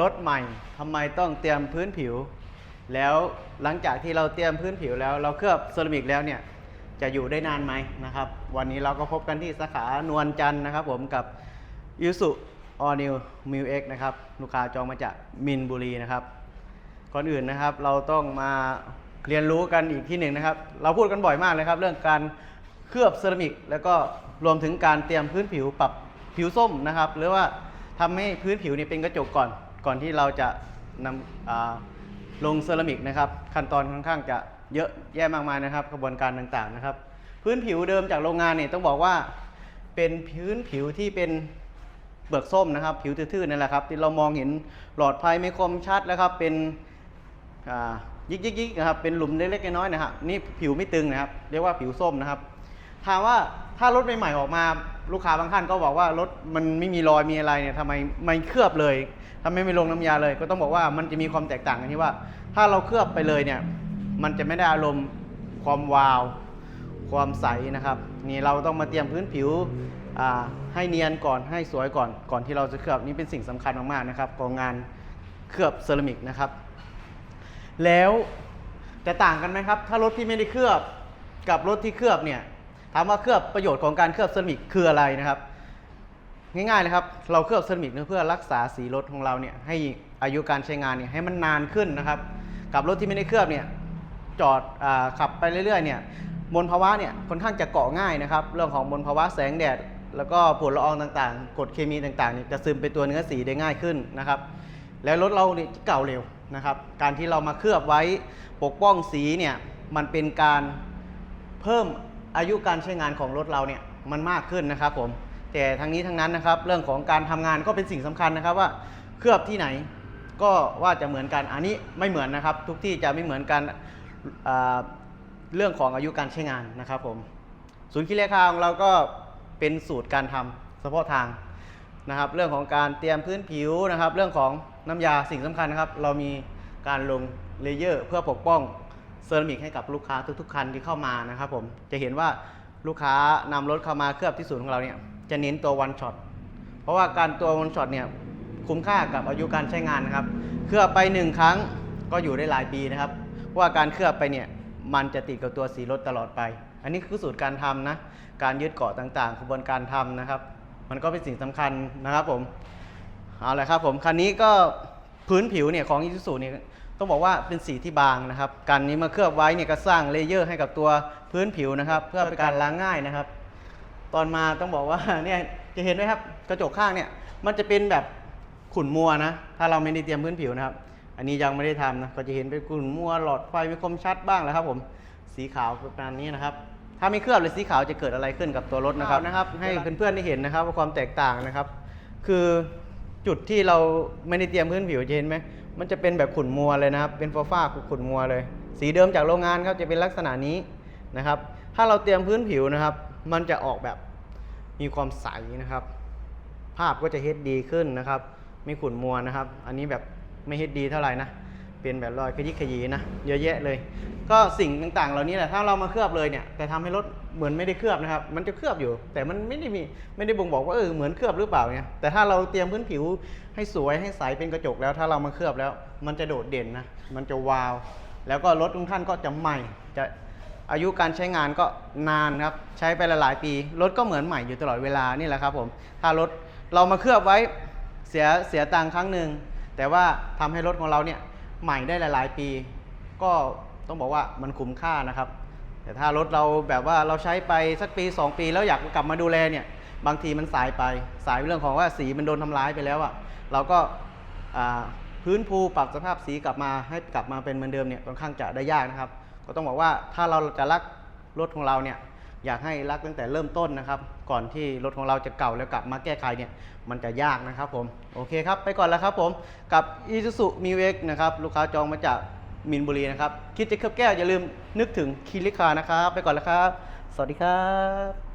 รถใหม่ทำไมต้องเตรียมพื้นผิว แล้วหลังจากที่เราเตรียมพื้นผิวแล้ว เราเคลือบเซรามิกแล้วเนี่ยจะอยู่ได้นานไหมนะครับ วันนี้เราก็พบกันที่สาขานวลจันทร์นะครับ ผมกับยูสุออนิวมิวเอ็กนะครับลูกค้าจองมาจากมินบุรีนะครับ ก่อนอื่นนะครับเราต้องมาเรียนรู้กันอีกที่หนึ่งนะครับ เราพูดกันบ่อยมากเลยครับ เรื่องการเคลือบเซรามิก แล้วก็รวมถึงการเตรียมพื้นผิวปรับผิวส้มนะครับ หรือว่าทำให้พื้นผิวนี่เป็นกระจกก่อน ก่อนที่เราจะนำลงเซรามิกนะครับ ขั้นตอนค่อนข้างจะเยอะแยะมากมายนะครับกระบวนการต่างๆนะครับ พื้นผิวเดิมจากโรงงานเนี่ยต้องบอกว่าเป็นพื้นผิวที่เป็นเปลือกส้มนะครับ ผิวทื่อๆนั่นแหละครับที่เรามองเห็นหลอดไฟไม่คมชัดแล้วครับเป็นยิกยิกยิกนะครับเป็นหลุมเล็กๆน้อยๆนะครับนี่ผิวไม่ตึงนะครับ เรียกว่าผิวส้มนะครับ ถามว่าถ้ารถใหม่ๆออกมาลูกค้าบางท่านก็บอกว่ารถมันไม่มีรอยมีอะไรเนี่ยทำไมไม่เคลือบเลยทำไมไม่ลงน้ำยาเลย ก็ต้องบอกว่ามันจะมีความแตกต่างกันที่ว่า ถ้าเราเคลือบไปเลยเนี่ย มันจะไม่ได้อารมณ์ความวาว ความใสนะครับ นี่เราต้องมาเตรียมพื้นผิวให้เนียนก่อนให้สวยก่อน ก่อนที่เราจะเคลือบนี่เป็นสิ่งสำคัญมากๆนะครับของงานเคลือบเซรามิกนะครับ แล้วจะต่างกันไหมครับ ถ้ารถที่ไม่ได้เคลือบกับรถที่เคลือบเนี่ย ถามว่าเคลือบประโยชน์ของการเคลือบเซรามิกคืออะไรนะครับ ง่ายๆนะครับ เราเคลือบเซรามิกเพื่อรักษาสีรถของเราเนี่ยให้อายุการใช้งานเนี่ยให้มันนานขึ้นนะครับ กับรถที่ไม่ได้เคลือบเนี่ยจอดอขับไปเรื่อยๆเนี่ยมลภาวะเนี่ยค่อนข้างจะเกาะง่ายนะครับ เรื่องของมลภาวะแสงแดด แล้วก็ฝุ่นละอองต่างๆกรดเคมีต่างๆเนี่ยจะซึมไปตัวเนื้อสีได้ง่ายขึ้นนะครับ แล้วรถเราเนี่ยเก่าเร็วนะครับ การที่เรามาเคลือบไว้ปกป้องสีเนี่ยมันเป็นการเพิ่ม อายุการใช้งานของรถเราเนี่ยมันมากขึ้นนะครับผมแต่ทั้งนี้ทั้งนั้นนะครับ เรื่องของการทำงานก็เป็นสิ่งสำคัญนะครับว่าเคลือบที่ไหนก็ว่าจะเหมือนกันอันนี้ไม่เหมือนนะครับ ทุกที่จะไม่เหมือนกันเรื่องของอายุการใช้งานนะครับผมศูนย์คิเลขาของเราก็เป็นสูตรการทำเฉพาะทางนะครับ เรื่องของการเตรียมพื้นผิวนะครับ เรื่องของน้ำยาสิ่งสำคัญนะครับ เรามีการลงเลเยอร์เพื่อปกป้อง เซรามิกให้กับลูกค้าทุกๆคันที่เข้ามานะครับผมจะเห็นว่าลูกค้านำรถเข้ามาเคลือบที่ศูนย์ของเราเนี่ยจะเน้นตัววันช็อตเพราะว่าการตัววันช็อตเนี่ยคุ้มค่ากับอายุการใช้งานนะครับเคลือบไปหนึ่งครั้งก็อยู่ได้หลายปีนะครับว่าการเคลือบไปเนี่ยมันจะติดกับตัวสีรถตลอดไป อันนี้คือสูตรการทำนะ การยึดเกาะต่างๆกระบวนการทำนะครับ มันก็เป็นสิ่งสำคัญนะครับผม เอาละครับผม คันนี้ก็พื้นผิวเนี่ยของ i s u z u เนี่ย ต้องบอกว่าเป็นสีที่บางนะครับกันนี้มาเคลือบไว้เนี่ยก็สร้างเลเยอร์ให้กับตัวพื้นผิวนะครับ เพื่อเป็นการล้างง่ายนะครับ ตอนมาต้องบอกว่าเนี่ยจะเห็นไหมครับกระจกข้างเนี่ยมันจะเป็นแบบขุ่นมัวนะ ถ้าเราไม่ได้เตรียมพื้นผิวนะครับ อันนี้ยังไม่ได้ทำนะก็จะเห็นเป็นขุ่นมัวหลอดไฟไม่คมชัดบ้างแล้วครับผมสีขาวประมาณนี้นะครับถ้าไม่เคลือบเลยสีขาวจะเกิดอะไรขึ้นกับตัวรถนะครับนะครับ ให้เพื่อนๆได้เห็นนะครับว่าความแตกต่างนะครับ คือ จุดที่เราไม่ได้เตรียมพื้นผิวจะเห็นไหมมันจะเป็นแบบขุ่นมัวเลยนะครับ เป็นฟ้าฟ้าขุ่นมัวเลย สีเดิมจากโรงงานครับจะเป็นลักษณะนี้นะครับ ถ้าเราเตรียมพื้นผิวนะครับ มันจะออกแบบมีความใสนะครับ ภาพก็จะเฮดดีขึ้นนะครับ ไม่ขุ่นมัวนะครับ อันนี้แบบไม่เฮดดีเท่าไหร่นะ เป็นแบบรอยขยิกขยีนะเยอะแยะเลย ก็สิ่งต่างๆ เหล่านี้แหละถ้าเรามาเคลือบเลยเนี่ยแต่ทำให้รถเหมือนไม่ได้เคลือบนะครับ มันจะเคลือบอยู่ แต่มันไม่ได้มีไม่ได้บ่งบอกว่าเออเหมือนเคลือบหรือเปล่าเนี่ยแต่ถ้าเราเตรียมพื้นผิวให้สวยให้ใสเป็นกระจกแล้ว ถ้าเรามาเคลือบแล้ว มันจะโดดเด่นนะมันจะวาว แล้วก็รถทุกท่านก็จะใหม่จะอายุการใช้งานก็นานครับใช้ไปหลายๆปีรถก็เหมือนใหม่อยู่ตลอดเวลานี่แหละครับผมถ้ารถเรามาเคลือบไว้เสียเสียตังค์ครั้งหนึ่งแต่ว่าทำให้รถของเราเนี่ย ใหม่ได้หลาย ๆ ปี ก็ต้องบอกว่ามันคุ้มค่านะครับ แต่ถ้ารถเราแบบว่าเราใช้ไปสักปี 2 ปีแล้วอยากกลับมาดูแลเนี่ยบางทีมันสายไปสายเรื่องของว่าสีมันโดนทำร้ายไปแล้วอะเราก็พื้นภูปรับสภาพสีกลับมาให้กลับมาเป็นเหมือนเดิมเนี่ยค่อนข้างจะได้ยากนะครับ ก็ต้องบอกว่าถ้าเราจะรักรถของเราเนี่ย อยากให้รักตั้งแต่เริ่มต้นนะครับ ก่อนที่รถของเราจะเก่าแล้วกลับมาแก้ไขเนี่ยมันจะยากนะครับผมโอเคครับไปก่อนแล้วครับผมกับ Isuzu m i w x นะครับลูกค้าจองมาจากมินบุรีนะครับคิดจะเคลือบแก้วอย่าลืมนึกถึงคิริคานะครับ ไปก่อนแล้วครับ สวัสดีครับ